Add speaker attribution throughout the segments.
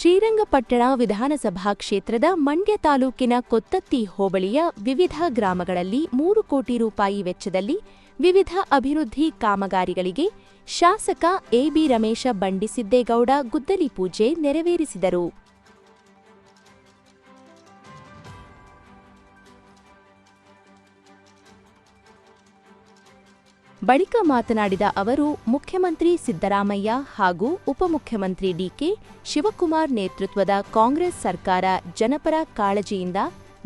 Speaker 1: ಶ್ರೀರಂಗಪಟ್ಟಣ ವಿಧಾನಸಭಾ ಕ್ಷೇತ್ರದ ಮಂಡ್ಯ ತಾಲೂಕಿನ ಕೊತ್ತತ್ತಿ ಹೋಬಳಿಯ ವಿವಿಧ ಗ್ರಾಮಗಳಲ್ಲಿ ಮೂರು ಕೋಟಿ ರೂಪಾಯಿ ವೆಚ್ಚದಲ್ಲಿ ವಿವಿಧ ಅಭಿವೃದ್ಧಿ ಕಾಮಗಾರಿಗಳಿಗೆ ಶಾಸಕ ಎಬಿ ರಮೇಶ ಬಂಡಿಸಿದ್ದೇಗೌಡ ಗುದ್ದಲಿ ಪೂಜೆ ನೆರವೇರಿಸಿದರು. ಬಳಿಕ ಮಾತನಾಡಿದ ಅವರು, ಮುಖ್ಯಮಂತ್ರಿ ಸಿದ್ದರಾಮಯ್ಯ ಹಾಗೂ ಉಪಮುಖ್ಯಮಂತ್ರಿ ಡಿಕೆ ಶಿವಕುಮಾರ್ ನೇತೃತ್ವದ ಕಾಂಗ್ರೆಸ್ ಸರ್ಕಾರ ಜನಪರ ಕಾಳಜಿಯಿಂದ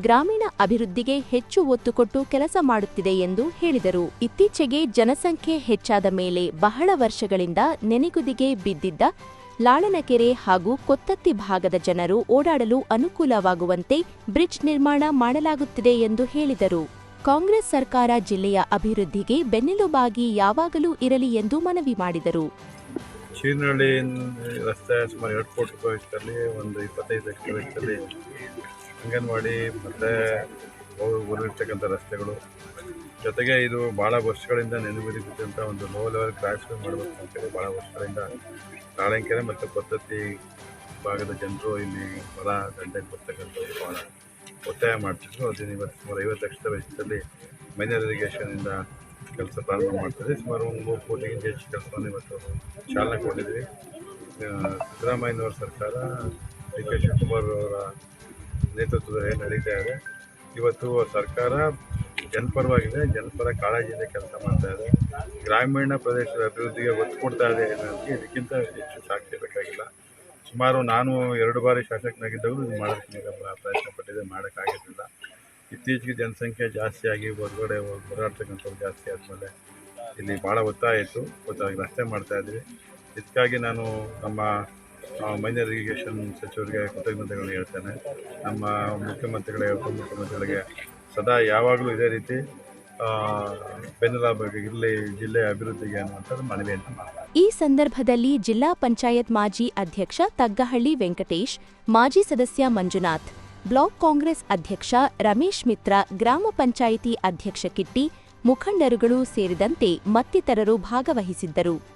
Speaker 1: ಗ್ರಾಮೀಣ ಅಭಿವೃದ್ಧಿಗೆ ಹೆಚ್ಚು ಒತ್ತು ಕೊಟ್ಟು ಕೆಲಸ ಮಾಡುತ್ತಿದೆ ಎಂದು ಹೇಳಿದರು. ಇತ್ತೀಚೆಗೆ ಜನಸಂಖ್ಯೆ ಹೆಚ್ಚಾದ ಮೇಲೆ ಬಹಳ ವರ್ಷಗಳಿಂದ ನೆನೆಗುದಿಗೆ ಬಿದ್ದಿದ್ದ ಲಾಳನಕೆರೆ ಹಾಗೂ ಕೊತ್ತತ್ತಿ ಭಾಗದ ಜನರು ಓಡಾಡಲು ಅನುಕೂಲವಾಗುವಂತೆ ಬ್ರಿಡ್ಜ್ ನಿರ್ಮಾಣ ಮಾಡಲಾಗುತ್ತಿದೆ ಎಂದು ಹೇಳಿದರು. ಕಾಂಗ್ರೆಸ್ ಸರ್ಕಾರ ಜಿಲ್ಲೆಯ ಅಭಿವೃದ್ಧಿಗೆ ಬೆನ್ನೆಲುಬಾಗಿ ಯಾವಾಗಲೂ ಇರಲಿ ಎಂದು ಮನವಿ ಮಾಡಿದರು.
Speaker 2: ಚೀನಹಳ್ಳಿ ರಸ್ತೆ ಸುಮಾರು ಎರಡು ಕೋಟಿ ರೂಪಾಯಿ ವೆಚ್ಚದಲ್ಲಿ ಒಂದು ಇಪ್ಪತ್ತೈದು ಲಕ್ಷ ವೆಚ್ಚದಲ್ಲಿ ಅಂಗನವಾಡಿ ಮತ್ತು ಊರಿರ್ತಕ್ಕಂಥ ರಸ್ತೆಗಳು. ಜೊತೆಗೆ ಇದು ಭಾಳ ವರ್ಷಗಳಿಂದ ನೆನಪಿದಂಥ ಒಂದು ಲೋ ಲೆವೆಲ್ ಕ್ರಾಶ್ ಮಾಡಬೇಕು ಅಂತೇಳಿ ಭಾಳ ವರ್ಷಗಳಿಂದ ನಾಳೆಂಕೆರೆ ಮತ್ತು ಪದ್ಧತಿ ಭಾಗದ ಜನರು ಇಲ್ಲಿ ಹೊಲ ದಂಡೆಗೆ ಬರ್ತಕ್ಕಂಥದ್ದು ಭಾಳ ಒತ್ತಾಯ ಮಾಡ್ತಿದ್ರು. ಅದನ್ನು ಇವತ್ತು ಸುಮಾರು ಐವತ್ತು ಲಕ್ಷದ ವೆಚ್ಚದಲ್ಲಿ ಮೈನರ್ ಇರಿಗೇಷನಿಂದ ಕೆಲಸ ಪ್ರಾರಂಭ ಮಾಡ್ತಿದ್ವಿ. ಸುಮಾರು ಒಂದು ಮೂರು ಕೋಟಿಗಿಂತ ಹೆಚ್ಚು ಕೆಲಸವನ್ನು ಇವತ್ತು ಚಾಲನೆ ಕೊಟ್ಟಿದ್ವಿ. ಸಿದ್ದರಾಮಯ್ಯನವರ ಸರ್ಕಾರ ಡಿ ಕೆ ಶಿವಕುಮಾರ್ ಅವರ ನೇತೃತ್ವದಲ್ಲಿ ನಡೀತಾ ಇದೆ. ಇವತ್ತು ಸರ್ಕಾರ ಜನಪರವಾಗಿದೆ. ಜನಪರ ಕಾಳಜಿಯಿಂದ ಕೆಲಸ ಮಾಡ್ತಾ ಇದೆ. ಗ್ರಾಮೀಣ ಪ್ರದೇಶದ ಅಭಿವೃದ್ಧಿಗೆ ಒತ್ತು ಕೊಡ್ತಾ ಇದೆ ಅನ್ನೋದಕ್ಕೆ ಇದಕ್ಕಿಂತ ಹೆಚ್ಚು ಸಾಕ್ಷಿ ಬೇಕಾಗಿಲ್ಲ. ಸುಮಾರು ನಾನು ಎರಡು ಬಾರಿ ಶಾಸಕನಾಗಿದ್ದಾಗಲೂ ಇದು ಮಾಡೋದಕ್ಕೆ ಪ್ರ- ಪ್ರಯತ್ನ ಪಟ್ಟಿದೆ ಮಾಡೋಕ್ಕಾಗಿರಲಿಲ್ಲ. ಇತ್ತೀಚೆಗೆ ಜನಸಂಖ್ಯೆ ಜಾಸ್ತಿ ಆಗಿ ಹೊರಗಡೆ ಹೋರಾಡ್ತಕ್ಕಂಥವ್ರು ಜಾಸ್ತಿ ಆದಮೇಲೆ ಇಲ್ಲಿ ಭಾಳ ಒತ್ತಾಯ ಇತ್ತು. ಒತ್ತಾಗಿ ರಸ್ತೆ ಮಾಡ್ತಾಯಿದ್ವಿ ಇದಕ್ಕಾಗಿ ನಾನು ನಮ್ಮ ಮೈನರ್ ಇರಿಗೇಷನ್ ಸಚಿವರಿಗೆ ಕೃತಜ್ಞತೆಗಳನ್ನ ಹೇಳ್ತೇನೆ. ನಮ್ಮ ಮುಖ್ಯಮಂತ್ರಿಗಳಿಗೆ ಉಪಮುಖ್ಯಮಂತ್ರಿಗಳಿಗೆ ಸದಾ ಯಾವಾಗಲೂ ಇದೇ ರೀತಿ ಇರಲಿ ಜಿಲ್ಲೆಯ ಅಭಿವೃದ್ಧಿಗೆ ಅನ್ನುವಂಥದ್ದು ಮನವಿಯನ್ನು
Speaker 1: ಈ ಸಂದರ್ಭದಲ್ಲಿ ಜಿಲ್ಲಾ ಪಂಚಾಯತ್ ಮಾಜಿ ಅಧ್ಯಕ್ಷ ತಗ್ಗಹಳ್ಳಿ ವೆಂಕಟೇಶ್, ಮಾಜಿ ಸದಸ್ಯ ಮಂಜುನಾಥ್, ಬ್ಲಾಕ್ ಕಾಂಗ್ರೆಸ್ ಅಧ್ಯಕ್ಷ ರಮೇಶ್ ಮಿತ್ರ, ಗ್ರಾಮ ಪಂಚಾಯಿತಿ ಅಧ್ಯಕ್ಷ ಕಿಟ್ಟಿ, ಮುಖಂಡರುಗಳು ಸೇರಿದಂತೆ ಮತ್ತಿತರರು ಭಾಗವಹಿಸಿದ್ದರು.